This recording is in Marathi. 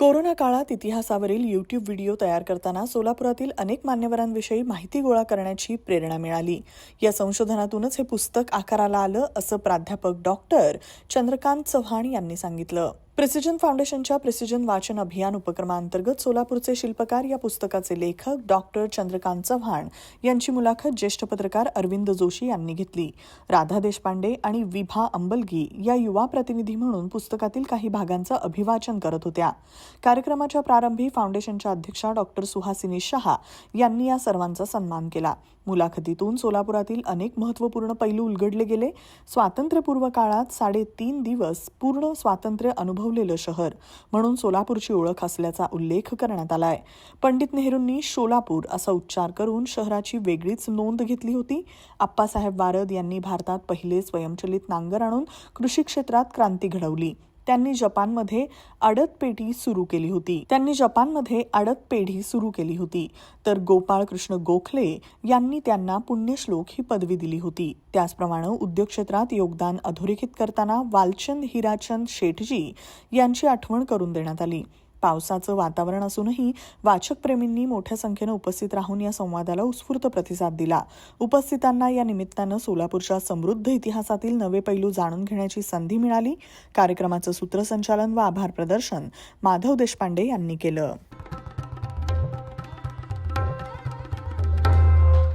कोरोना काळात इतिहासावरील यूट्यूब व्हिडिओ तयार करताना सोलापुरातील अनेक मान्यवरांविषयी माहिती गोळा करण्याची प्रेरणा मिळाली. या संशोधनातूनच हे पुस्तक आकाराला आलं असं प्राध्यापक डॉक्टर चंद्रकांत चव्हाण यांनी सांगितलं. प्रिसिजन फाउंडेशनच्या प्रिसिजन वाचन अभियान उपक्रमांतर्गत सोलापूरचे शिल्पकार या पुस्तकाचे लेखक डॉक्टर चंद्रकांत चव्हाण यांची मुलाखत ज्येष्ठ पत्रकार अरविंद जोशी यांनी घेतली. राधा देशपांडे आणि विभा अंबलगी या युवा प्रतिनिधी म्हणून पुस्तकातील काही भागांचं अभिवाचन करत होत्या. कार्यक्रमाच्या प्रारंभी फाउंडेशनच्या अध्यक्षा डॉक्टर सुहासिनी शहा यांनी या सर्वांचा सन्मान केला. मुलाखतीतून सोलापुरातील अनेक महत्त्वपूर्ण पैलू उलगडले गेले. स्वातंत्र्यपूर्व काळात साडेतीन दिवस पूर्ण स्वातंत्र्य अनुभव अनुभवलेलं शहर म्हणून सोलापूरची ओळख असल्याचा उल्लेख करण्यात आलाय. पंडित नेहरूंनी शोलापूर असा उच्चार करून शहराची वेगळीच नोंद घेतली होती. आप्पासाहेब वारद यांनी भारतात पहिले स्वयंचलित नांगर आणून कृषी क्षेत्रात क्रांती घडवली. त्यांनी जपानमध्ये अडत पेढी सुरू केली होती. त्यांनी जपानमध्ये अडत पेढी सुरू केली होती. तर गोपाळ कृष्ण गोखले यांनी त्यांना पुण्यश्लोक ही पदवी दिली होती. त्याचप्रमाणे उद्योग क्षेत्रात योगदान अधोरेखित करताना वालचंद हिराचंद शेठजी यांची आठवण करून देण्यात आली. पावसाचं वातावरण असूनही वाचकप्रेमींनी मोठ्या संख्येनं उपस्थित राहून या संवादाला उत्स्फूर्त प्रतिसाद दिला. उपस्थितांना या निमित्तानं सोलापूरच्या समृद्ध इतिहासातील नवे पैलू जाणून घेण्याची संधी मिळाली. कार्यक्रमाचं सूत्रसंचालन व आभार प्रदर्शन माधव देशपांडे यांनी केलं.